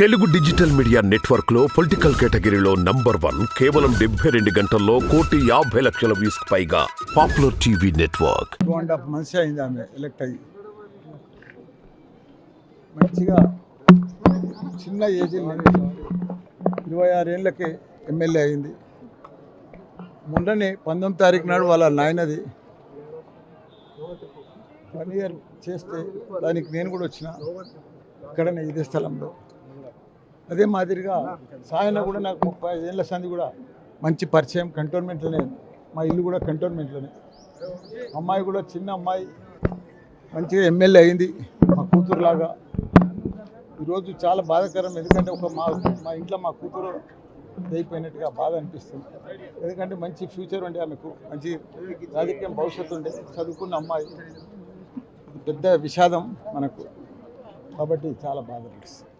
Telugu digital media నెట్వర్క్లో political కేటగిరీలో number one కేవలం డెబ్బై రెండు గంటల్లో కోటి యాభై లక్షల వ్యూస్ పైగా పాపులర్ టీవీ నెట్వర్క్. టూ అండ్ హాఫ్ మంత్స్ అయింది ఆమె ఎలక్ట్ అయ్యి. మంచిగా చిన్న ఏజ్ ఇరవై ఆరేళ్ళకి ఎమ్మెల్యే అయింది మొన్ననే పంతొమ్మిది తారీఖు నాడు వాళ్ళ నాయనది. వన్ ఇయర్ చేస్తే దానికి నేను కూడా వచ్చిన. ఇక్కడనే ఇదే స్థలంలో. అదే మాదిరిగా సాయన కూడా నాకు ముప్పై ఐదేళ్ళ సంది కూడా మంచి పరిచయం కంటోన్మెంట్లోనే మా ఇల్లు కూడా కంటోన్మెంట్లోనే అమ్మాయి కూడా చిన్న అమ్మాయి. మంచిగా ఎమ్మెల్యే అయింది మా కూతురులాగా. ఈరోజు చాలా బాధాకరం ఎందుకంటే ఒక మా మా ఇంట్లో మా కూతురు అయిపోయినట్టుగా బాధ అనిపిస్తుంది. ఎందుకంటే మంచి ఫ్యూచర్ ఉండే ఆమెకు మంచి రాజకీయం భవిష్యత్తు ఉండే. చదువుకున్న అమ్మాయి. పెద్ద విషాదం మనకు. కాబట్టి చాలా బాధ అనిపిస్తుంది.